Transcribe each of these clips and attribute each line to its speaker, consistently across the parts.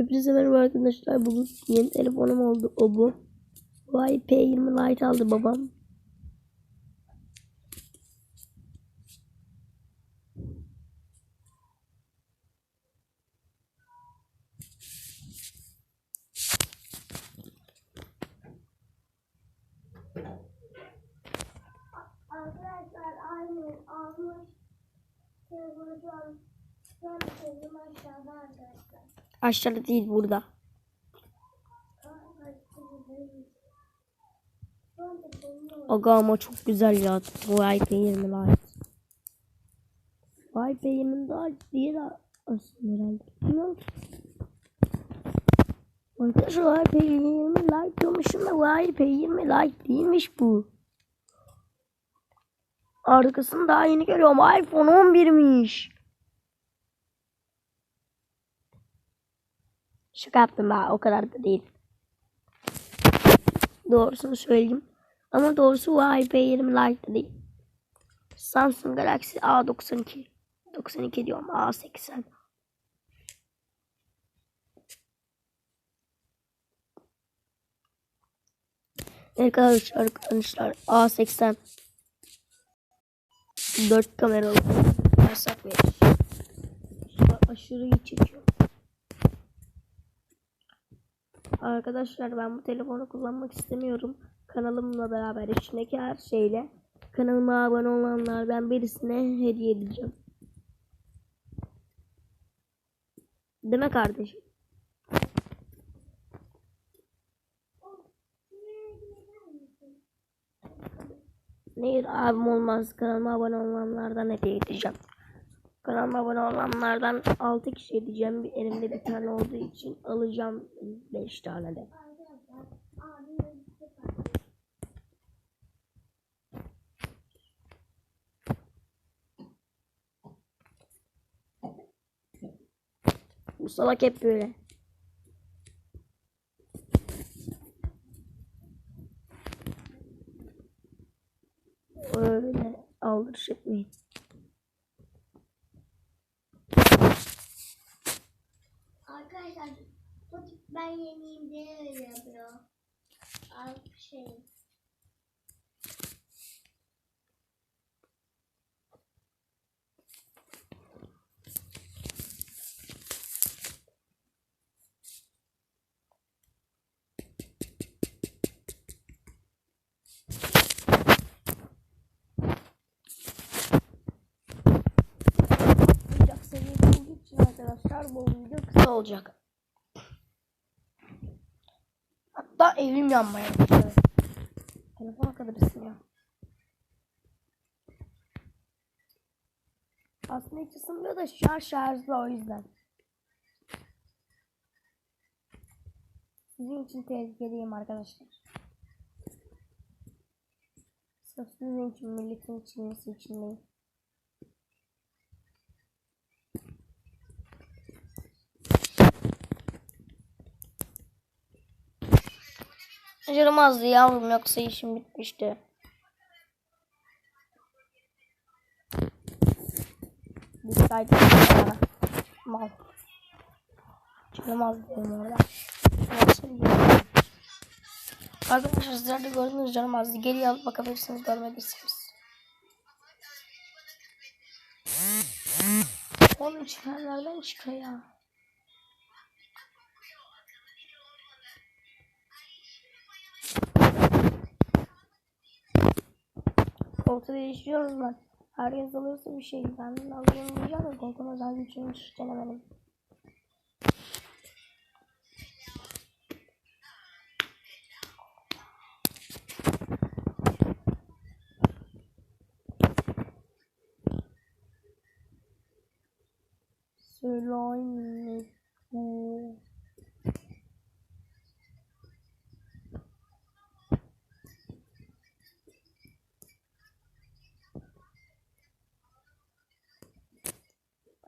Speaker 1: Hepinize merhaba arkadaşlar. Bugün yeni telefonum oldu. O bu. Vay P20 Lite aldı babam.
Speaker 2: Arkadaşlar aynı almış. Telefonu şu an şu an telefonu aşağıda arkadaşlar.
Speaker 1: Aşağıda değil burada. Aga ama çok güzel ya. Vay P20 Lite. Vay P20 Lite değil aslında herhalde. Bilmiyorum. Arkadaşlar Vay P20 Lite diyormuşum da Vay P20 Lite değilmiş bu. Arkasını daha yeni görüyorum. iPhone 11'miş. Şaka yaptım ben. O kadar da değil. Doğrusunu söyleyeyim. Ama doğrusu bu IP20 Lite değil. Samsung Galaxy A92. 92 diyorum. A80. Arkadaşlar arkadaşlar A80 4 kameralı yasak an Aşırı iyi çekiyor. Arkadaşlar ben bu telefonu kullanmak istemiyorum. Kanalımla beraber içindeki her şeyle kanalıma abone olanlardan birisine hediye edeceğim. Değil mi kardeşim? Hayır abim olmaz. Kanalıma abone olanlardan hediye edeceğim. Kanalıma abone olanlardan 6 kişi edeceğim. Elimde bir tane olduğu için alacağım 5 tane de. Bu salak hep böyle. Öyle aldırış etmeyin.
Speaker 2: Arkadaşlar bu tip ben yeniyim diye öyle yapıyor. Al şey.
Speaker 1: Arkadaşlar bu video kısa olacak. Evim yanmaya başladı. Telefona kadar ısınıyor. Aslında hiç ısınmıyor da şarj şarjlı o yüzden. Sizin için tehlikeliyim arkadaşlar. Sırf sizin için, milletin için, için değil. Canım azdı yavrum yoksa işim bitmişti. Dikkatli bana. Mal. Az diyorum orada. Arkadaşlar sizler de gördünüz canım azdı. Geriye alıp bakabilirsiniz görmediyseniz. Oğlum çıkanlardan çıkıyor ya. Koltuğu değiştiriyorum ben. Herkes alırsa bir şey. Ben de de koltuğun özel gücünü hiç denemedim. Slime bu.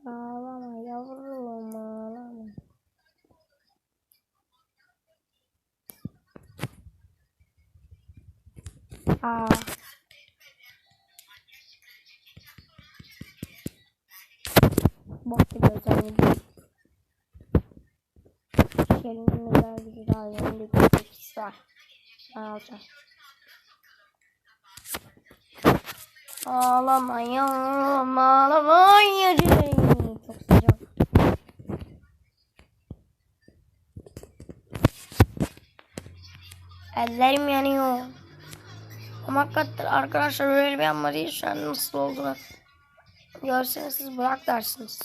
Speaker 1: Ağlama yavrum ağlama. Aa. Bak bir özelliği. Kelinin özel gücü daha yanındaki etkisi var. Ben alacağım. Ağlamayın, ağlamayın. Çok sıcak. Ellerim yanıyor. Ama hakikaten arkadaşlar öyle bir yanma değil şu an nasıl olduğunu. Görseniz siz bırak dersiniz.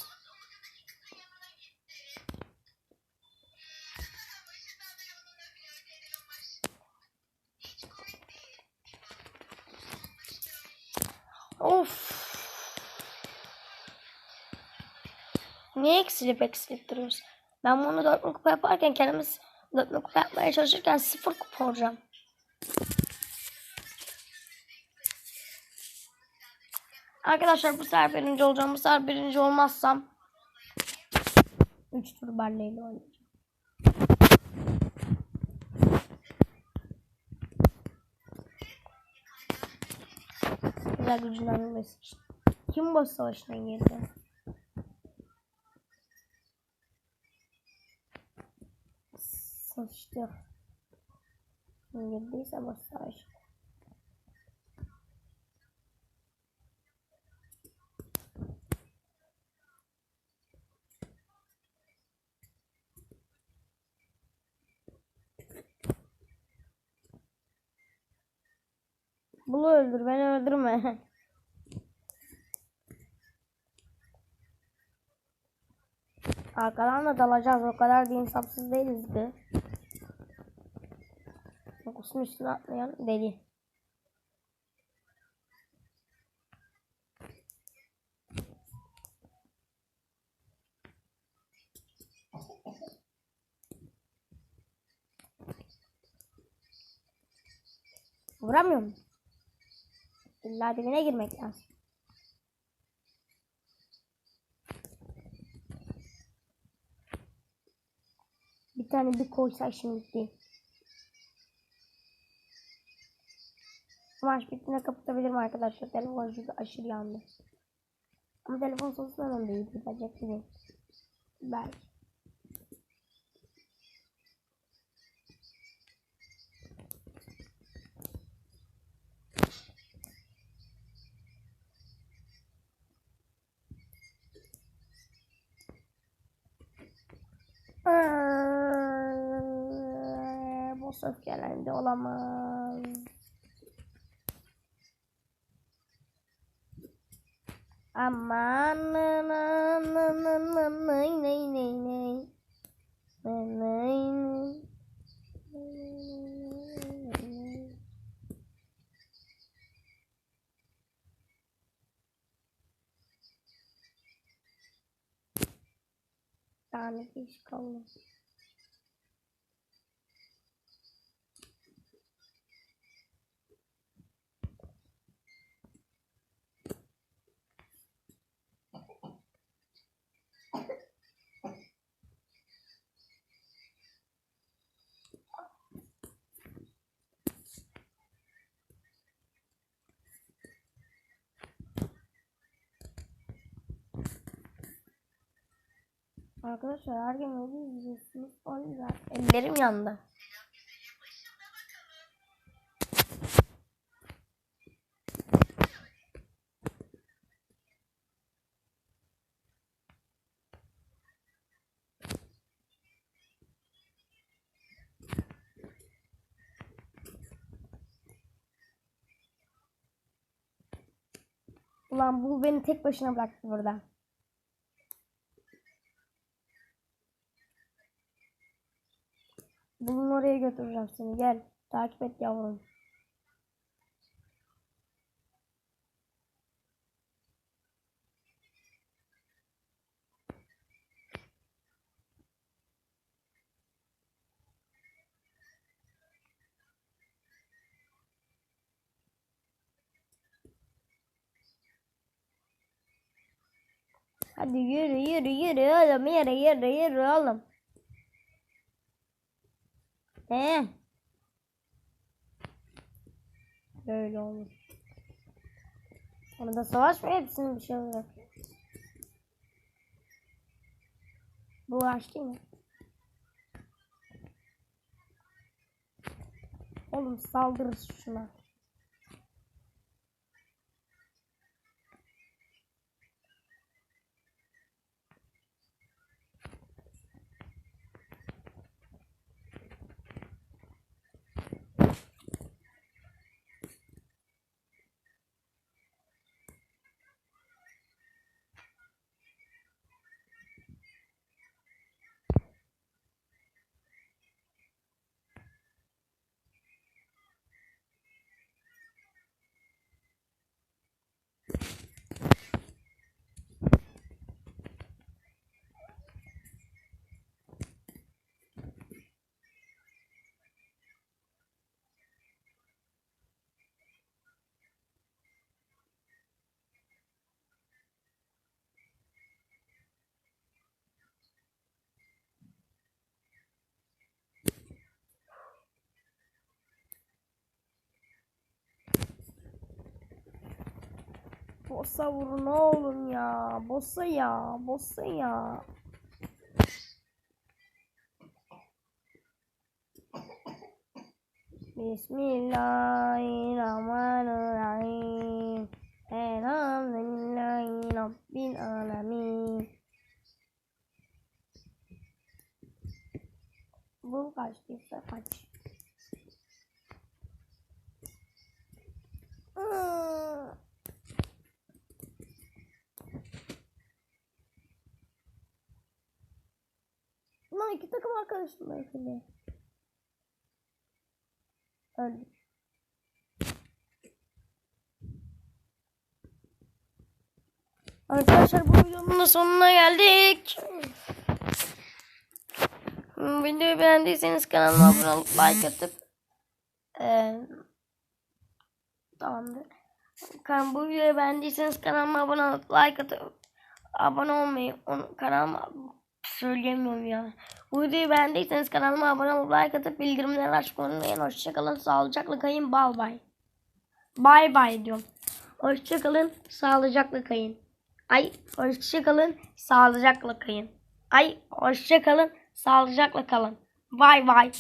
Speaker 1: Of. Niye eksilip eksilip duruyoruz? Ben bunu 4 kupa yaparken kendimiz 4 kupa yapmaya çalışırken 0 kupa olacağım. Arkadaşlar bu sefer birinci olacağım. Bu sefer birinci olmazsam 3 tur barleyli oynayacağım. Güzel gücünden bilmesi için. Kim boss savaşına girdi? Sıçtı. Girdiyse boss savaşı. Bunu öldür, beni öldürme. Arkadan da dalacağız. O kadar da insafsız değiliz de. Kokusun üstüne atlayan deli. Vuramıyor mu? İlla dibine girmek lazım. Bir tane bir koysak şimdi değil. Maç bittiğinde kapatabilirim arkadaşlar. Telefon çünkü aşırı yandı. Ama telefon sonsuza hemen büyüdü. Gidecek gibi. Belki. Boss öfkelendi olamaz. Aman ney ney ney ney ney ney tane iş Arkadaşlar her gün öyle izliyorsunuz. O yüzden ellerim yandı. Ulan bu beni tek başına bıraktı burada. Götüreceğim seni. Gel. Takip et yavrum. Hadi yürü yürü yürü oğlum yürü yürü yürü oğlum. Ee. Böyle olur. Orada savaş mı hepsini bir şey olacak. Bu aç değil mi? Oğlum saldırır şuna. Bossa vurun oğlum ya. Bossa ya. Bossa ya. Bismillahirrahmanirrahim. Elhamdülillahi Rabbil alemin. Bu kaçtıysa kaç. Takım arkadaşım var şimdi. Öldü. Arkadaşlar bu videonun da sonuna geldik. Videoyu beğendiyseniz kanalıma abone olup like atıp eee tamamdır. Kan bu videoyu beğendiyseniz kanalıma abone olup like atıp abone olmayı onu kanalıma söyleyemiyorum ya. Bu videoyu beğendiyseniz kanalıma abone olup like atıp bildirimleri açmayı unutmayın. Hoşçakalın. Sağlıcakla kayın. Bal bay. Bay bay diyorum. Hoşçakalın. Sağlıcakla kayın. Ay hoşçakalın. Sağlıcakla kayın. Ay hoşçakalın. Sağlıcakla kalın. Bay bay.